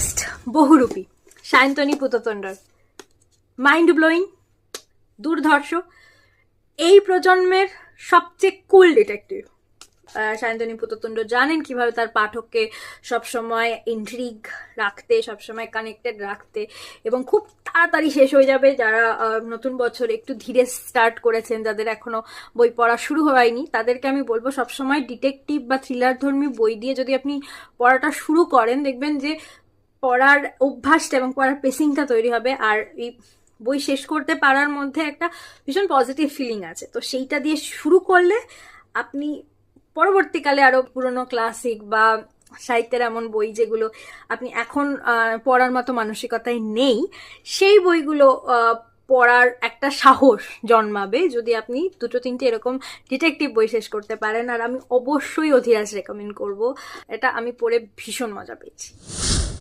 Next Bohurupi, Sayantani Puttatunda. Mind blowing দুর্ধর্ষ। এই প্রজন্মের সবচেয়ে কুল ডিটেকটিভ সায়ন্তনী পুততুণ্ড জানেন কীভাবে তার পাঠককে সবসময় ইন্ট্রিগ রাখতে, সবসময় কানেক্টেড রাখতে এবং খুব তাড়াতাড়ি শেষ হয়ে যাবে। যারা নতুন বছর একটু ধীরে স্টার্ট করেছেন, যাদের এখনও বই পড়া শুরু হয়নি, তাদেরকে আমি বলব সবসময় ডিটেকটিভ বা থ্রিলার ধর্মী বই দিয়ে যদি আপনি পড়াটা শুরু করেন, দেখবেন যে পড়ার অভ্যাসটা এবং পড়ার পেসিংটা তৈরি হবে। আর এই বই শেষ করতে পারার মধ্যে একটা ভীষণ পজিটিভ ফিলিং আছে। তো সেইটা দিয়ে শুরু করলে আপনি পরবর্তীকালে আরও পুরনো ক্লাসিক বা সাহিত্যের এমন বই যেগুলো আপনি এখন পড়ার মতো মানসিকতায় নেই, সেই বইগুলো পড়ার একটা সাহস জন্মাবে যদি আপনি দুটো তিনটে এরকম ডিটেকটিভ বই শেষ করতে পারেন। আর আমি অবশ্যই অধিরাজ রেকমেন্ড করব। এটা আমি পড়ে ভীষণ মজা পেয়েছি।